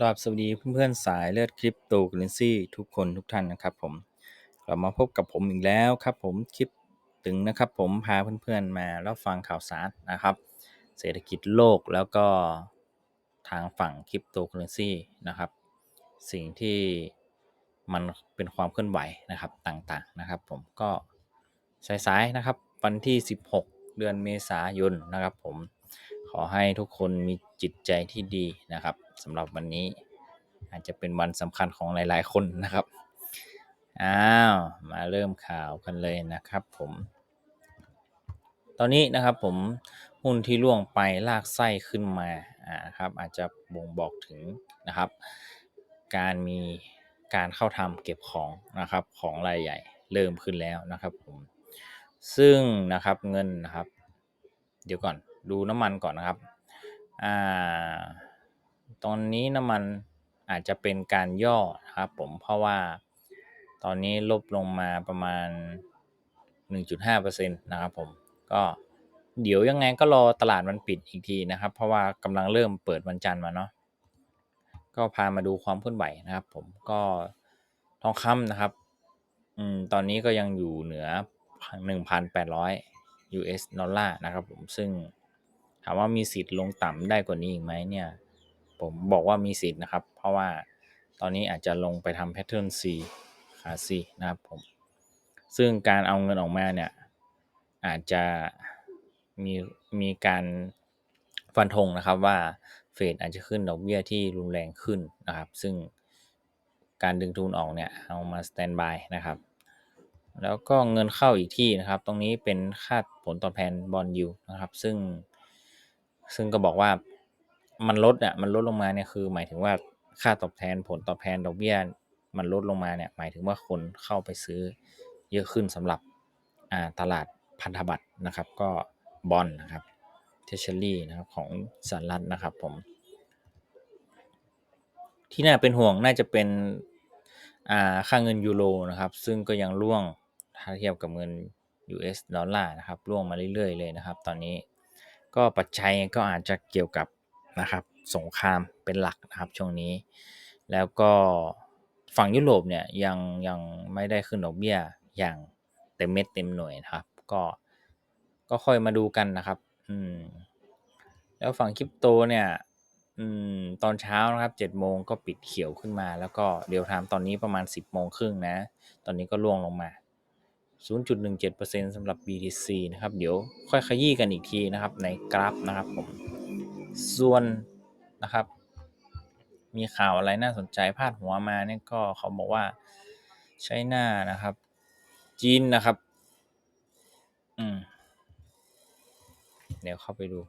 กราบสวัสดีเพื่อนๆสายเลือดคริปโตเคอเรนซีทุกคนทุกท่านนะครับผมกลับมาพบกับผมอีกแล้วครับผมคลิปตึงนะครับผมพาเพื่อนๆมารับฟังข่าวสารนะครับ เศรษฐกิจโลกแล้วก็ทางฝั่งคริปโตเคอเรนซีนะครับ สิ่งที่มันเป็นความเคลื่อนไหวนะครับต่างๆนะครับ ผมก็สายๆนะครับวันที่ 16 เดือนเมษายนนะครับ ผมขอให้ทุกคนมีจิตใจที่ดีนะครับ สำหรับวันนี้ อาจจะเป็นวันสำคัญของหลาย ๆ คนนะครับ อ้าว มาเริ่มข่าวกันเลยนะครับผม ตอนนี้นะครับผมหุ้นที่ล่วงไปลากไส้ขึ้นมาอ่าครับอาจจะบ่งบอกถึงนะครับ การมีการเข้าทำเก็บของนะครับของรายใหญ่เริ่มขึ้นแล้วนะครับผมซึ่งนะครับเงินนะครับ เดี๋ยวก่อนดูน้ำมันก่อนนะครับอ่า ตอนนี้น้ำมันอาจจะเป็นการย่อนะครับผมเพราะว่าตอนนี้ลบลงมาประมาณ 1.5%นะครับผมก็เดี๋ยวยังไงก็รอตลาดมันปิดอีกทีนะครับ เพราะว่ากำลังเริ่มเปิดวันจันทร์มาเนาะก็พามาดูความเคลื่อนไหวนะครับ ผมก็ทองคำนะครับอืมตอนนี้ก็ยังอยู่เหนือ 1,800 US ดอลลาร์นะครับผมซึ่งถามว่ามีสิทธิ์ลงต่ำได้กว่านี้อีกไหมเนี่ย ผมบอกว่ามีสิทธิ์นะครับ เพราะว่าตอนนี้อาจจะลงไปทำแพทเทิร์น C ขา C นะครับผม ซึ่งการเอาเงินออกมาเนี่ย อาจจะมีมีการฟันธงนะครับว่าเฟดอาจจะขึ้นดอกเบี้ยที่รุนแรงขึ้นนะครับ ซึ่งการดึงทุนออกเนี่ยเอามาสแตนบายนะครับ แล้วก็เงินเข้าอีกที่นะครับ ตรงนี้เป็นค่าผลตอบแทนบอลยูนะครับ ซึ่งซึ่งก็บอกว่า มันลดอะมันลดลงมาเนี่ยคือหมายถึงว่าค่าตอบแทนผลตอบแทนดอกเบี้ย มันลดลงมาเนี่ยหมายถึงว่าคนเข้าไปซื้อเยอะขึ้นสำหรับอ่าตลาดพันธบัตรนะครับ ก็บอลนะครับเทเชอรี่นะครับของสหรัฐนะครับผม ที่น่าเป็นห่วงน่าจะเป็นอ่าค่าเงินยูโรนะครับ ซึ่งก็ยังร่วงถ้าเทียบกับเงิน US ดอลลาร์นะครับร่วงมาเรื่อยๆเลยนะครับ ตอนนี้ก็ปัจจัยก็อาจจะเกี่ยวกับ นะครับ สงครามเป็นหลักนะครับช่วงนี้ แล้วก็ฝั่งยุโรปเนี่ยยังยังไม่ได้ขึ้นดอกเบี้ยอย่างเต็มเม็ดเต็มหน่วยนะครับ ก็ก็ค่อยมาดูกันนะครับ อืม แล้วฝั่งคริปโตเนี่ย อืม ตอนเช้านะครับเจ็ดโมงก็ปิดเขียวขึ้นมา แล้วก็เดี๋ยวทามตอนนี้ประมาณ10โมงครึ่งนะ ตอนนี้ก็ล่วงลงมา 0.17%สำหรับ BTC นะครับ เดี๋ยวค่อยขยี้กันอีกทีนะครับ ในกราฟนะครับผม ส่วนนะครับ มีข่าวอะไรน่าสนใจพาดหัวมาเนี่ยก็เขาบอกว่าใช้หน้านะครับ จีนนะครับ อืมเดี๋ยวเข้าไปดู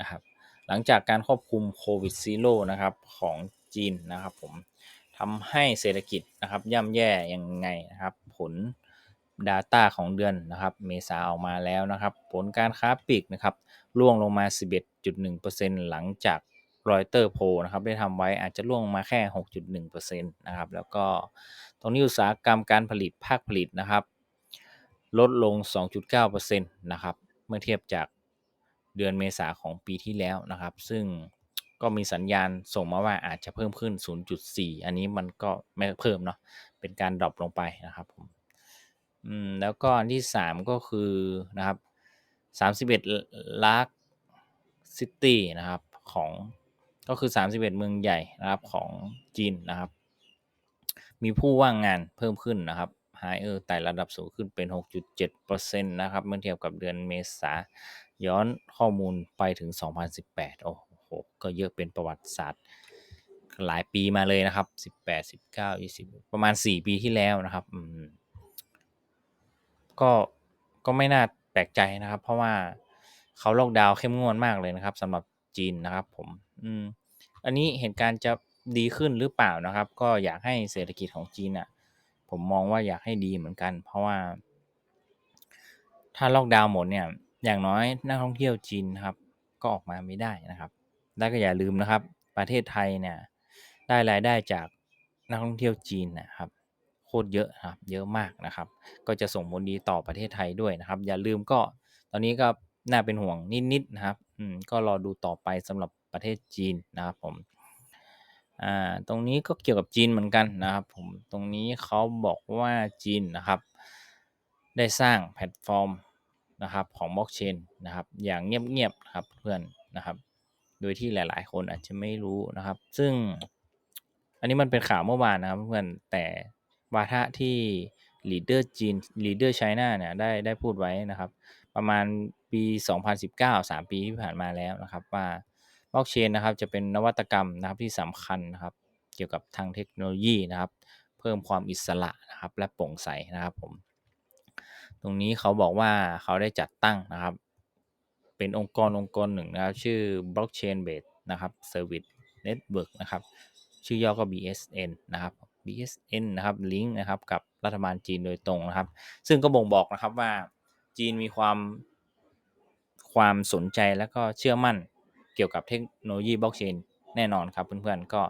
นะครับ หลังจากการควบคุมโควิดซีโร่นะครับของจีนนะครับผมทำให้เศรษฐกิจนะครับ ย่ำแย่ยังไงนะครับ ผล Data ของเดือนนะครับ เมษาออกมาแล้วนะครับ ผลการค้าปลีกนะครับร่วงลงมา 11.1%หลังจากรอยเตอร์โพนะครับได้ทำไว้อาจจะร่วงมาแค่ 6.1%นะครับแล้วก็ตรงนี้อุตสาหกรรมการผลิตภาคผลิตนะครับ ลดลง 2.9%นะครับเมื่อเทียบจากเดือนเมษาของปีที่แล้วนะครับ ซึ่งก็มีสัญญาณส่งมาว่าอาจจะเพิ่มขึ้น 0.4 อันนี้มันก็ไม่เพิ่มเนาะเป็นการดรอปลงไปนะครับผมอืมแล้วก็อันที่ 3 ก็คือนะครับ 31ลัก ซิตี้นะครับของก็คือ 31 เมืองใหญ่นะครับของจีนนะครับ มีผู้ว่างงานเพิ่มขึ้นนะครับไฮเออร์ไต่ระดับสูงขึ้นเป็น 6.7%นะครับเมื่อเทียบกับเดือนเมษาย้อนข้อมูลไปถึง 2018 โอ้โห ก็เยอะเป็นประวัติศาสตร์ หลายปีมาเลยนะครับ 18 19 20 ประมาณ 4 ปีที่แล้วนะครับก็ก็ไม่น่าแปลกใจนะครับ เพราะว่า เขาล็อกดาวน์เข้มงวดมากเลยนะครับสำหรับจีนนะครับผมอืมอันนี้เหตุการณ์จะดีขึ้นหรือเปล่านะครับ ก็อยากให้เศรษฐกิจของจีนอะผมมองว่าอยากให้ดีเหมือนกัน เพราะว่า ถ้าล็อกดาวน์หมดเนี่ยอย่างน้อยนักท่องเที่ยวจีนนะครับ ก็ออกมาไม่ได้นะครับ แล้วก็อย่าลืมนะครับ ประเทศไทยเนี่ยได้รายได้จากนักท่องเที่ยวจีนนะครับโคตรเยอะครับ เยอะมากนะครับ ก็จะส่งผลดีต่อประเทศไทยด้วยนะครับ อย่าลืมก็ตอนนี้ก็ น่าเป็นห่วงนิดๆนะครับอืมก็รอดูต่อไปสำหรับประเทศจีนนะครับผมอ่าตรงนี้ก็เกี่ยวกับจีนเหมือนกันนะครับผมตรงนี้เขาบอกว่าจีนนะครับ ได้สร้างแพลตฟอร์มนะครับของบล็อกเชนนะครับอย่างเงียบๆครับเพื่อนนะครับ โดยที่หลาย ๆ คนอาจจะไม่รู้นะครับ ซึ่งอันนี้มันเป็นข่าวเมื่อวานนะครับเพื่อนแต่วาทะที่ leader จีน leader China เนี่ยได้ได้พูดไว้นะครับ ประมาณ ปี 2019 3 ปีที่ผ่านมาแล้วนะครับ ว่าบล็อกเชนนะครับจะเป็นนวัตกรรมนะครับที่สำคัญนะครับเกี่ยวกับทางเทคโนโลยีนะครับ เพิ่มความอิสระนะครับและโปร่งใสนะครับผมตรงนี้เขาบอกว่าเขาได้จัดตั้งนะครับ เป็นองค์กรองค์กรหนึ่งนะครับ ชื่อ Blockchain Based นะครับ Service Network นะครับ ชื่อย่อก็ BSN นะครับ BSN นะครับลิงก์นะครับกับรัฐบาลจีนโดยตรงนะครับ ซึ่งก็บ่งบอกนะครับว่าจีนมีความ ความสนใจและก็เชื่อมั่นเกี่ยวกับเทคโนโลยีบล็อกเชนแน่นอนครับเพื่อนๆก็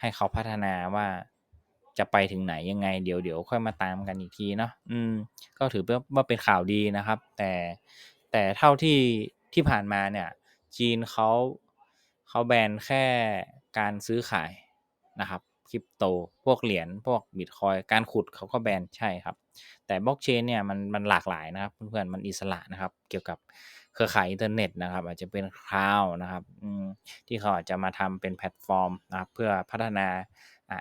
ให้เขาพัฒนาว่าจะไปถึงไหนยังไงเดี๋ยวเดี๋ยวค่อยมาตามกันอีกทีเนาะอืม ก็ถือว่าเป็นข่าวดีนะครับ แต่แต่เท่าที่ที่ผ่านมาเนี่ย จีนเขาเขาแบนแค่การซื้อขายนะครับคริปโตพวกเหรียญพวกบิตคอยการขุดเขาก็แบนใช่ครับ แต่บล็อกเชนเนี่ยมันมันหลากหลายนะครับ เพื่อนๆมันอิสระนะครับ เกี่ยวกับ เครือข่ายอินเทอร์เน็ตนะครับ อาจจะเป็นคลาวนะครับที่เขาอาจจะมาทำเป็นแพลตฟอร์มนะครับเพื่อพัฒนา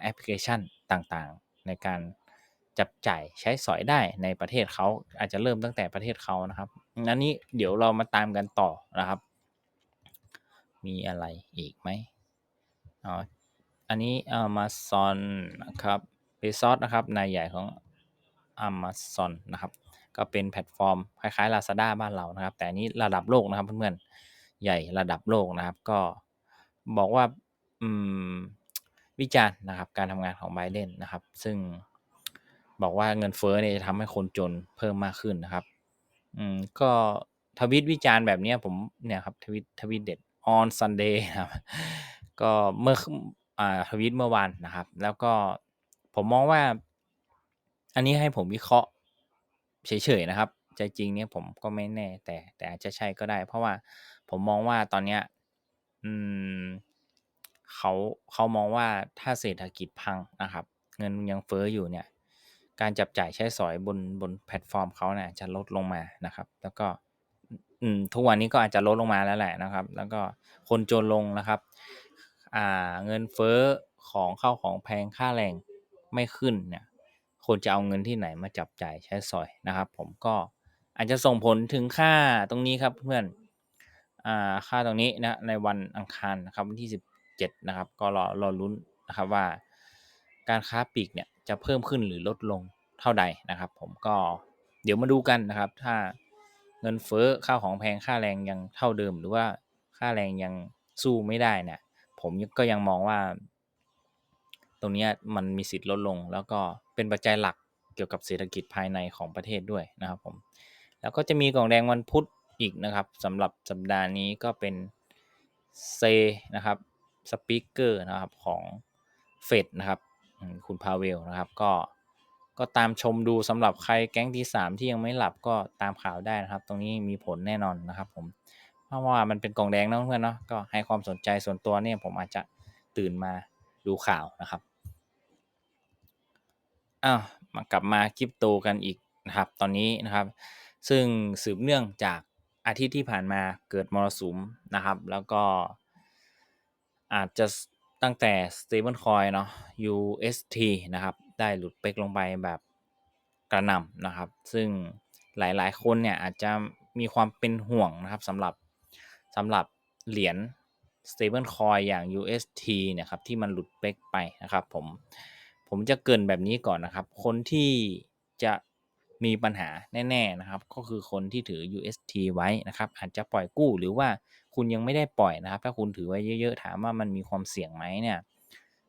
แอปพลิเคชันต่างๆ ในการจับจ่ายใช้สอยได้ในประเทศเขาอาจจะเริ่มตั้งแต่ประเทศเขานะครับอันนี้เดี๋ยวเรามาตามกันต่อนะครับ มีอะไรอีกไหมอ๋ออันนี้ Amazon นะครับเบซอสนะครับนายใหญ่ของ Amazon นะครับ ก็เป็นแพลตฟอร์มคล้ายๆ Lazada บ้านเรานะครับ แต่นี้ระดับโลกนะครับเพื่อนๆใหญ่ระดับโลกนะครับ ก็บอกว่าวิจารณ์นะครับ การทำงานของไบเดนนะครับ ซึ่งบอกว่าเงินเฟ้อเนี่ยจะทำให้คนจนเพิ่มมากขึ้นนะครับอืมก็ทวิตวิจารณ์แบบนี้ผมเนี่ยครับทวิตทวิตเด็ด on Sunday ครับก็เมื่ออ่าทวิตเมื่อวานนะครับ แล้วก็ผมมองว่า อันนี้ให้ผมวิเคราะห์ เฉยๆนะครับใจจริงเนี่ยผมก็ไม่แน่แต่ แต่อาจจะใช่ก็ได้ เพราะว่าผมมองว่าตอนเนี้ยอืมเขาเขามองว่าถ้าเศรษฐกิจพังนะครับ เงินยังเฟ้ออยู่เนี่ย การจับจ่ายใช้สอยบนบนแพลตฟอร์มเขาเนี่ยจะลดลงมานะครับ แล้วก็อืมทุกวันนี้ก็อาจจะลดลงมาแล้วแหละนะครับ แล้วก็คนจนลงนะครับ อ่าเงินเฟ้อของเข้าของแพงค่าแรงไม่ขึ้นเนี่ย คนจะเอาเงินที่ไหนมาจับจ่ายใช้สอยนะครับ ผมก็อาจจะส่งผลถึงค่าตรงนี้ครับเพื่อนอ่าค่าตรงนี้นะในวันอังคารนะครับวันที่ 17 นะครับ ก็รอรอลุ้นนะครับว่า การค้าปลีกเนี่ยจะเพิ่มขึ้นหรือลดลงเท่าใดนะครับ ผมก็เดี๋ยวมาดูกันนะครับ ถ้าเงินเฟ้อข้าวของแพงค่าแรงยังเท่าเดิม หรือว่าค่าแรงยังสู้ไม่ได้เนี่ยผมก็ยังมองว่า ตรงนี้มันมีสิทธิ์ลดลงแล้วก็ เป็นปัจจัยหลักเกี่ยวกับเศรษฐกิจภายในของประเทศด้วยนะครับผมแล้วก็จะมีกล่องแดงวันพุธอีกนะครับสำหรับสัปดาห์นี้ก็เป็นเซนะครับสปีกเกอร์นะครับของเฟดนะครับคุณพาเวลนะครับก็ก็ตามชมดูสำหรับใครแก๊งที่สามที่ยังไม่หลับก็ตามข่าวได้นะครับ ตรงนี้มีผลแน่นอนนะครับผมเพราะว่ามันเป็นกล่องแดงนะเพื่อนเนาะก็ให้ความสนใจส่วนตัวเนี่ยผมอาจจะตื่นมาดูข่าวนะครับ อ้าว มากลับมาคริปโตกันอีกนะครับ ตอนนี้นะครับ ซึ่งสืบเนื่องจากอาทิตย์ที่ผ่านมาเกิดมรสุมนะครับ แล้วก็ อาจจะตั้งแต่ stablecoin เนาะ UST นะครับ ได้หลุดเป๊กลงไปแบบกระหน่ำนะครับ ซึ่งหลาย ๆ คนเนี่ยอาจจะมีความเป็นห่วงนะครับสำหรับสำหรับเหรียญ stablecoin อย่าง UST เนี่ยครับที่มันหลุดเป๊กไปนะครับผม ผมจะเกินแบบนี้ก่อนนะครับ คนที่จะมีปัญหาแน่ๆนะครับ ก็คือคนที่ถือ UST ไว้นะครับ อาจจะปล่อยกู้หรือว่าคุณยังไม่ได้ปล่อยนะครับ ถ้าคุณถือไว้เยอะๆ ถามว่ามันมีความเสี่ยงไหมเนี่ย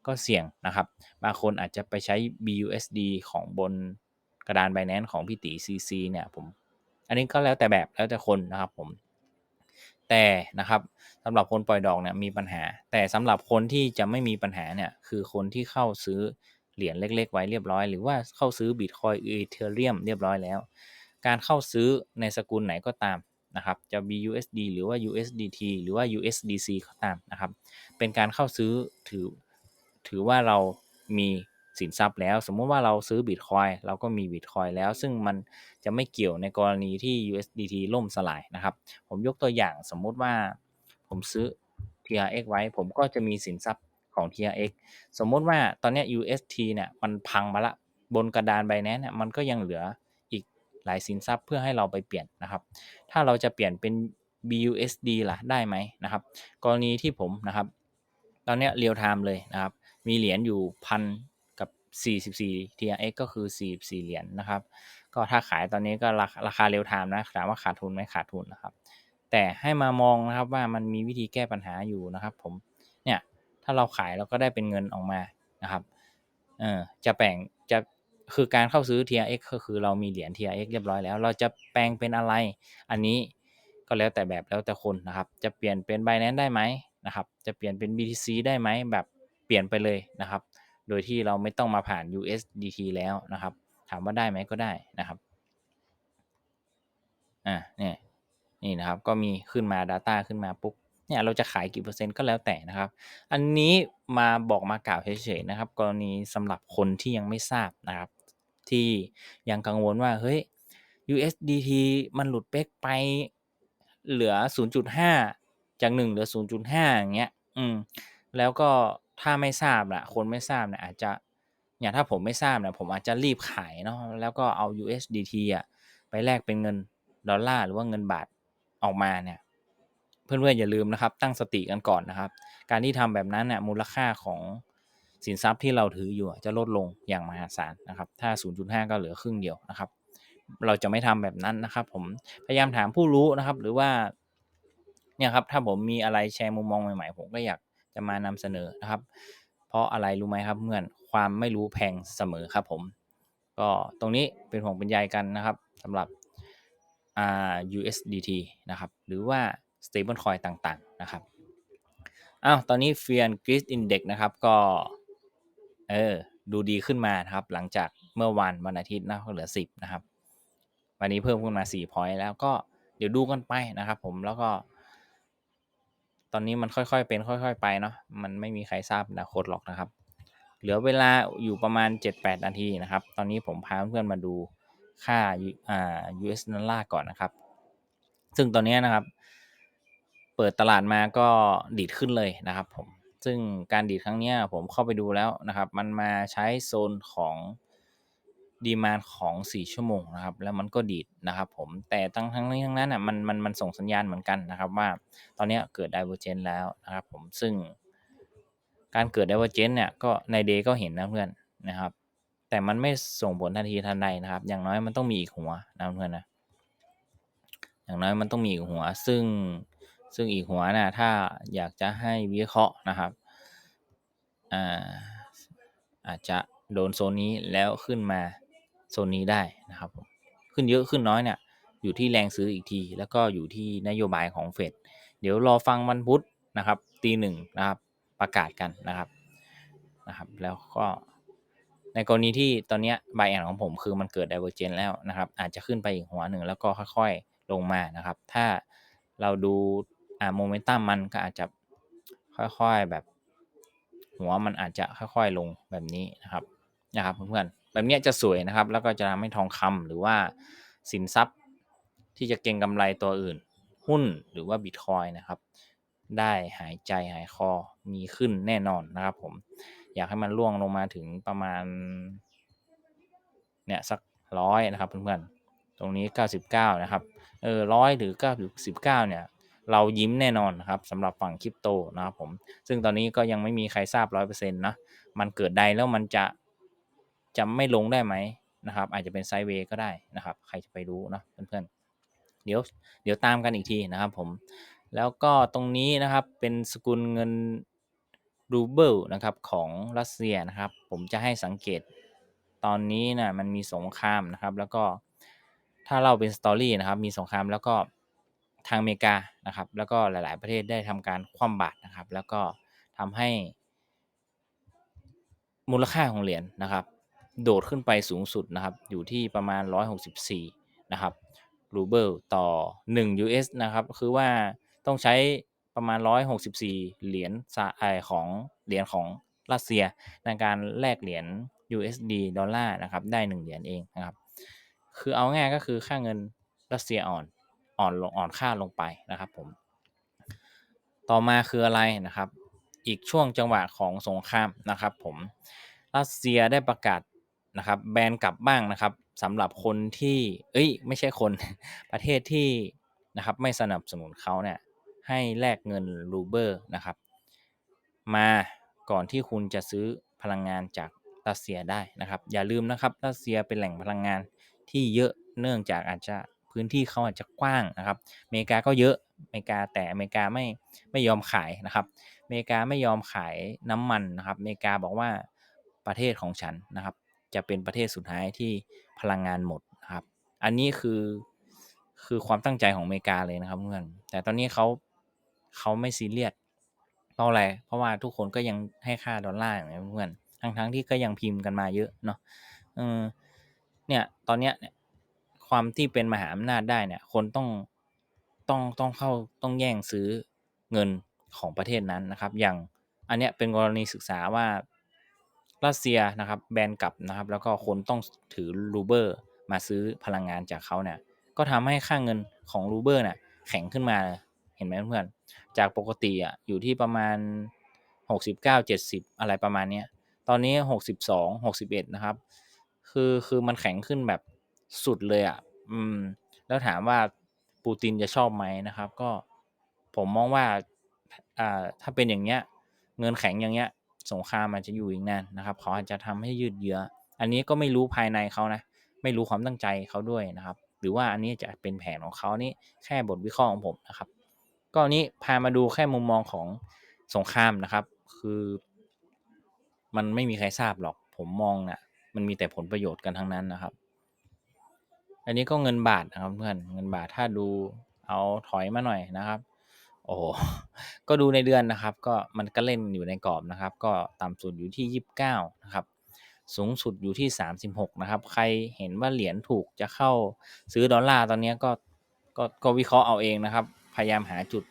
ก็เสี่ยงนะครับ บางคนอาจจะไปใช้ BUSD ของบนกระดาน Binance ของพี่ตี CC เนี่ยผม อันนี้ก็แล้วแต่แบบแล้วแต่คนนะครับผม แต่นะครับสำหรับคนปล่อยดอกเนี่ยมีปัญหา แต่สำหรับคนที่จะไม่มีปัญหาเนี่ยคือคนที่เข้าซื้อ เหรียญเล็ก ๆ ไว้เรียบร้อย หรือว่าเข้าซื้อบิตคอยอีเทเรียมเรียบร้อยแล้ว การเข้าซื้อในสกุลไหนก็ตามนะครับ จะ BUSD หรือว่า USDT หรือว่า USDC ก็ตามนะครับ เป็นการเข้าซื้อถือ ถือว่าเรามีสินทรัพย์แล้ว สมมุติว่าเราซื้อบิตคอยเราก็มีบิตคอยแล้ว ซึ่งมันจะไม่เกี่ยวในกรณีที่ USDT ล่มสลายนะครับ ผมยกตัวอย่างสมมุติว่าผมซื้อ TRX ไว้ ผมก็จะมีสินทรัพย์ ของ TRX สมมุติว่าตอนนี้ UST เนี่ยมันพังมาละบนกระดานใบนั้นเนี่ยมันก็ยังเหลืออีกหลายสินทรัพย์เพื่อให้เราไปเปลี่ยนนะครับ ถ้าเราจะเปลี่ยนเป็น BUSD ล่ะได้ไหมนะครับ กรณีที่ผมนะครับ ตอนนี้เรียลไทม์เลยนะครับ มีเหรียญอยู่พันกับ 44 TRX ก็คือ 44 เหรียญนะครับ ก็ถ้าขายตอนนี้ก็ราคาราคาเรียลไทม์นะถามว่าขาดทุนไหมขาดทุนนะครับ แต่ให้มามองนะครับว่ามันมีวิธีแก้ปัญหาอยู่นะครับ ผมเนี่ย ถ้าเราขายเราก็ได้เป็นเงินออกมานะครับเออจะแปลงจะคือการเข้าซื้อ TRX ก็คือเรามีเหรียญ TRX เรียบร้อยแล้ว เราจะแปลงเป็นอะไร อันนี้ก็แล้วแต่แบบแล้วแต่คนนะครับ จะเปลี่ยนเป็น Binance ได้ไหมนะครับ จะเปลี่ยนเป็น BTC ได้ไหมแบบเปลี่ยนไปเลยนะครับ โดยที่เราไม่ต้องมาผ่าน USDT แล้วนะครับ ถามว่าได้ไหมก็ได้นะครับอ่าเนี่ยนี่นะครับก็มีขึ้นมา Data ขึ้นมาปุ๊บ เนี่ยเราจะขายกี่เปอร์เซ็นต์ก็แล้วแต่นะครับ อันนี้มาบอกมากล่าวเฉยๆนะครับ กรณีสำหรับคนที่ยังไม่ทราบนะครับ ที่ยังกังวลว่าเฮ้ย USDT มันหลุดเป๊กไปเหลือ 0.5 จาก 1 เหลือ 0.5 อย่างเงี้ย อืม แล้วก็ถ้าไม่ทราบนะคนไม่ทราบเนี่ยอาจจะ อย่างถ้าผมไม่ทราบเนี่ยผมอาจจะรีบขายเนาะ แล้วก็เอา USDT อะ ไปแลกเป็นเงินดอลลาร์หรือว่าเงินบาทออกมาเนี่ย เพื่อนๆอย่าลืมนะครับ ตั้งสติกันก่อนนะครับ การที่ทำแบบนั้นเนี่ยมูลค่าของสินทรัพย์ที่เราถืออยู่จะลดลงอย่างมหาศาลนะครับ ถ้า 0.5 ก็เหลือครึ่งเดียวนะครับ เราจะไม่ทำแบบนั้นนะครับ ผมพยายามถามผู้รู้นะครับ หรือว่าเนี่ยครับถ้าผมมีอะไรแชร์มุมมองใหม่ๆ ผมก็อยากจะมานำเสนอนะครับ เพราะอะไรรู้ไหมครับเพื่อนความไม่รู้แพงเสมอครับ ผม ก็ตรงนี้เป็นห่วงเป็นใยกันนะครับสำหรับอ่า USDT นะครับ หรือว่า stable coin ต่างๆนะครับอ้าวตอนนี้ Fear and Greed Index นะครับก็เออดูดีขึ้นมานะครับหลังจากเมื่อวานวันอาทิตย์นะเหลือ 10 นะครับ วันนี้เพิ่มขึ้นมา4 point แล้วก็เดี๋ยวดูกันไปนะครับผมแล้วก็ตอนนี้มันค่อยๆเป็นค่อย ๆ ไปเนาะมันไม่มีใครทราบอนาคตหรอกนะครับ เหลือเวลาอยู่ประมาณ 7-8 นาทีนะครับ ตอนนี้ผมพาเพื่อนมาดูค่าอ่า US ดอลลาร์ก่อนนะครับ ซึ่งตอนนี้นะครับ เปิดตลาดมาก็ดีดขึ้นเลยนะครับผมซึ่งการดีดครั้งนี้ผมเข้าไปดูแล้วนะครับ มันมาใช้โซนของดีมานของ 4 ชั่วโมงนะครับ แล้วมันก็ดีดนะครับผมแต่ทั้งทั้งนี้ทั้งนั้นอะมันมันมันส่งสัญญาณเหมือนกันนะครับ ว่าตอนนี้เกิด divergence แล้วนะครับผมซึ่งการเกิด divergence เนี่ยก็ในเดย์ก็เห็นนะเพื่อนนะครับ แต่มันไม่ส่งผลทันทีทันใดนะครับ อย่างน้อยมันต้องมีอีกหัวนะเพื่อนนะอย่างน้อยมันต้องมีอีกหัว ซึ่ง ซึ่งอีกหัวนะถ้าอยากจะให้วิเคราะห์นะครับอาอาจจะโดนโซนนี้แล้วขึ้นมาโซนนี้ได้นะครับผมขึ้นเยอะขึ้นน้อยเนี่ยอยู่ที่แรงซื้ออีกที แล้วก็อยู่ที่นโยบายของเฟดเดี๋ยวรอฟังวันพุธนะครับตีหนึ่งนะครับประกาศกันนะครับนะครับ แล้วก็ในกรณีที่ตอนนี้บายแอนของผมคือมันเกิด divergence แล้วนะครับ อาจจะขึ้นไปอีกหัวหนึ่งแล้วก็ค่อยๆลงมานะครับ ถ้าเราดู อ่าโมเมนตัมมันก็อาจจะค่อยๆแบบ หัวมันอาจจะค่อยๆลงแบบนี้นะครับนะครับเพื่อนๆแบบนี้จะสวยนะครับ แล้วก็จะทำให้ทองคำหรือว่าสินทรัพย์ที่จะเก็งกำไรตัวอื่น หุ้นหรือว่าบิตคอยนะครับ ได้หายใจหายคอมีขึ้นแน่นอนนะครับผมอยากให้มันล่วงลงมาถึงประมาณเนี่ยสักร้อยนะครับเพื่อนๆตรงนี้ 99 นะครับ เออร้อยหรือ99เนี่ย เรายิ้มแน่นอนนะครับสำหรับฝั่งคริปโตนะครับผมซึ่งตอนนี้ก็ยังไม่มีใครทราบร้อยเปอร์เซ็นต์นะมันเกิดใดแล้วมันจะจะไม่ลงได้ไหมนะครับ อาจจะเป็นไซด์เวย์ก็ได้นะครับ ใครจะไปรู้นะเพื่อนๆเดี๋ยวเดี๋ยวตามกันอีกทีนะครับผมแล้วก็ตรงนี้นะครับเป็นสกุลเงินรูเบิลนะครับของรัสเซียนะครับ ผมจะให้สังเกตตอนนี้นะมันมีสงครามนะครับ แล้วก็ถ้าเราเป็นสตอรี่นะครับ มีสงครามแล้วก็ ทางอเมริกานะครับ แล้วก็หลายๆ ประเทศได้ทำการคว่ำบาตรนะครับ แล้วก็ทำให้มูลค่าของเหรียญนะครับ โดดขึ้นไปสูงสุดนะครับ อยู่ที่ประมาณ 164 นะครับรูเบิลต่อ 1 US นะครับ คือว่าต้องใช้ประมาณ 164 เหรียญสาไอของเหรียญของรัสเซีย ในการแลกเหรียญ USD ดอลลาร์นะครับ ได้ 1 เหรียญเองนะครับ คือเอาง่ายก็คือค่าเงินรัสเซียอ่อน อ่อนลงอ่อนค่าลงไปนะครับผม ต่อมาคืออะไรนะครับ อีกช่วงจังหวะของสงครามนะครับ ผมรัสเซียได้ประกาศนะครับ แบนกลับบ้างนะครับสำหรับคนที่ เอ้ย ไม่ใช่คนประเทศที่นะครับไม่สนับสนุนเขาเนี่ยให้แลกเงินรูเบอร์นะครับ มาก่อนที่คุณจะซื้อพลังงานจากรัสเซียได้นะครับ อย่าลืมนะครับรัสเซียเป็นแหล่งพลังงานที่เยอะเนื่องจากอาจจะ พื้นที่เขาอาจจะกว้างนะครับอเมริกาก็เยอะอเมริกาแต่อเมริกาไม่ไม่ยอมขายนะครับอเมริกาไม่ยอมขายน้ำมันนะครับอเมริกาบอกว่าประเทศของฉันนะครับ จะเป็นประเทศสุดท้ายที่พลังงานหมดนะครับ อันนี้คือคือความตั้งใจของอเมริกาเลยนะครับเพื่อนแต่ตอนนี้เขาเขาไม่ซีเรียสเพราะอะไร เพราะว่าทุกคนก็ยังให้ค่าดอลลาร์อย่างเพื่อนทั้งทั้งที่ก็ยังพิมพ์กันมาเยอะเนาะเออเนี่ย ตอนเนี้ยเนี่ย ความที่เป็นมหาอำนาจได้เนี่ย คนต้องต้องต้องเข้าต้องแย่งซื้อเงินของประเทศนั้นนะครับ อย่างอันเนี้ยเป็นกรณีศึกษาว่ารัสเซียนะครับแบนกลับนะครับ แล้วก็คนต้องถือรูเบอร์มาซื้อพลังงานจากเขาเนี่ย ก็ทำให้ค่าเงินของรูเบอร์เนี่ยแข็งขึ้นมาเห็นไหมเพื่อนจากปกติอะอยู่ที่ประมาณ 69 70 อะไรประมาณเนี้ยตอนนี้ 62 61 นะครับ คือคือมันแข็งขึ้นแบบ สุดเลยอะ อืม แล้วถามว่าปูตินจะชอบไหมนะครับ ก็ผมมองว่า อ่า ถ้าเป็นอย่างเงี้ย เงินแข็งอย่างเงี้ย สงครามอาจจะอยู่อีกนานนะครับเขาอาจจะทำให้ยืดเยื้อ อันนี้ก็ไม่รู้ภายในเขานะ ไม่รู้ความตั้งใจเขาด้วยนะครับ หรือว่าอันนี้จะเป็นแผนของเขานี่แค่บทวิเคราะห์ของผมนะครับ ก็นี้พามาดูแค่มุมมองของสงครามนะครับ คือ มันไม่มีใครทราบหรอก ผมมองนะ่ะ มันมีแต่ผลประโยชน์กันทั้งนั้นนะครับ อันนี้ก็เงินบาทนะครับเพื่อนเงินบาทถ้าดูเอาถอยมาหน่อยนะครับ โอ้ก็ดูในเดือนนะครับ ก็มันก็เล่นอยู่ในกรอบนะครับ ก็ต่ำสุดอยู่ที่ 29 นะครับ สูงสุดอยู่ที่ 36 นะครับ ใครเห็นว่าเหรียญถูกจะเข้าซื้อดอลลาร์ตอนนี้ก็ก็ก็วิเคราะห์เอาเองนะครับ พยายามหาจุด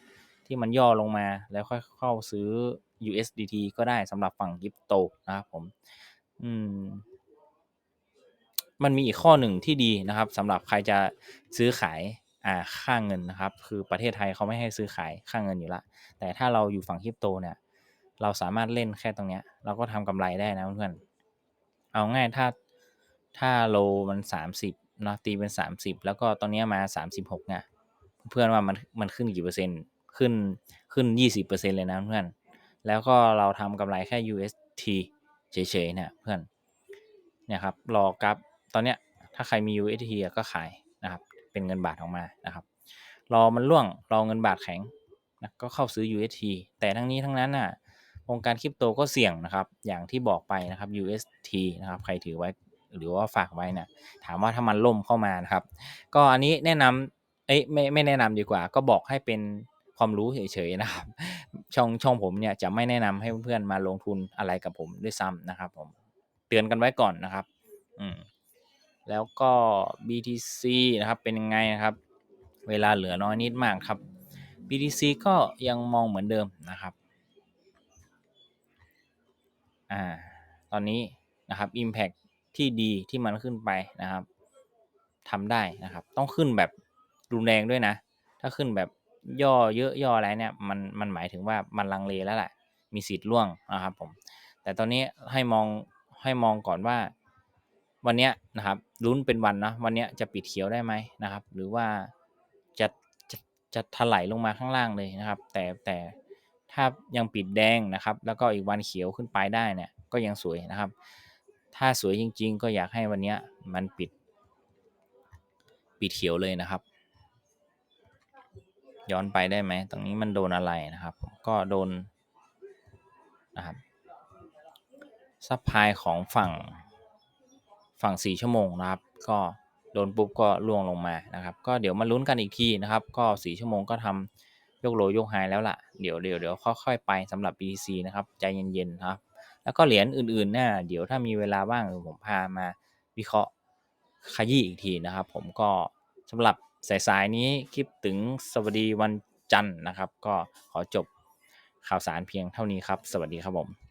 ที่มันย่อลงมาแล้วค่อยเข้าซื้อ USDT ก็ได้สำหรับฝั่งคริปโตนะครับผม อืม มันมีอีกข้อหนึ่งที่ดีนะครับสำหรับใครจะซื้อขายอ่าค่าเงินนะครับ คือประเทศไทยเขาไม่ให้ซื้อขายค่าเงินอยู่ละแต่ถ้าเราอยู่ฝั่งคริปโตเนี่ยเราสามารถเล่นแค่ตรงเนี้ย เราก็ทำกำไรได้นะเพื่อนเอาง่ายถ้าถ้าโลมันสามสิบเนาะตีเป็นสามสิบแล้วก็ตอนนี้มาสามสิบหกเนี่ยเพื่อนว่ามันมันขึ้นกี่เปอร์เซ็นต์ขึ้นขึ้นยี่สิบเปอร์เซ็นต์เลยนะเพื่อนแล้วก็เราทำกำไรแค่ UST เฉยๆเนี่ยเพื่อนเนี่ยครับรอกราฟ ตอนเนี้ยถ้าใครมี UST ก็ขายนะครับ เป็นเงินบาทออกมานะครับรอมันล่วงรอเงินบาทแข็งนะก็เข้าซื้อ UST แต่ทั้งนี้ทั้งนั้นน่ะวงการคริปโตก็เสี่ยงนะครับ อย่างที่บอกไปนะครับ UST นะครับ ใครถือไว้หรือว่าฝากไว้นี่ยถามว่าถ้ามันล่มเข้ามานะครับ ก็อันนี้แนะนำเอ้ยไม่ไม่แนะนำดีกว่า ก็บอกให้เป็นความรู้เฉยๆนะครับ ช่องช่องผมเนี่ยจะไม่แนะนำให้เพื่อนๆมาลงทุนอะไรกับผมด้วยซ้ำนะครับ ผมเตือนกันไว้ก่อนนะครับ อืม แล้วก็ BTC นะครับเป็นยังไงนะครับ เวลาเหลือน้อยนิดมากครับ BTC ก็ยังมองเหมือนเดิมนะครับอ่าตอนนี้นะครับ Impact ที่ดีที่มันขึ้นไปนะครับทำได้นะครับ ต้องขึ้นแบบรุนแรงด้วยนะ ถ้าขึ้นแบบย่อเยอะย่ออะไรเนี่ยมันมันหมายถึงว่ามันลังเลแล้วแหละมีสิทธิ์ล่วงนะครับผมแต่ตอนนี้ให้มองให้มองก่อนว่า วันนี้นะครับลุ้นเป็นวันนะวันนี้จะปิดเขียวได้ไหมนะครับ หรือว่าจะจะจะถลายลงมาข้างล่างเลยนะครับ แต่แต่ถ้ายังปิดแดงนะครับ แล้วก็อีกวันเขียวขึ้นไปได้เนี่ยก็ยังสวยนะครับ ถ้าสวยจริง ๆ ก็อยากให้วันนี้มันปิด ปิดเขียวเลยนะครับ ย้อนไปได้ไหมตรงนี้มันโดนอะไรนะครับ ก็โดนนะครับซัพพลายของฝั่ง ฝั่ง 4 ชั่วโมงนะครับ ก็โดนปุ๊บก็ล่วงลงมานะครับ ก็เดี๋ยวมาลุ้นกันอีกทีนะครับ ก็ 4 ชั่วโมงก็ทำยกโลยกไฮแล้วล่ะ เดี๋ยวเดี๋ยวเดี๋ยวค่อยๆไปสำหรับ BTC นะครับ ใจเย็นๆครับ แล้วก็เหรียญอื่นๆเนี่ยเดี๋ยวถ้ามีเวลาว่างผมพามาวิเคราะห์ขยี้อีกทีนะครับ ผมก็สำหรับสายๆนี้คลิปถึงสวัสดีวันจันทร์นะครับ ก็ขอจบข่าวสารเพียงเท่านี้ครับ สวัสดีครับผม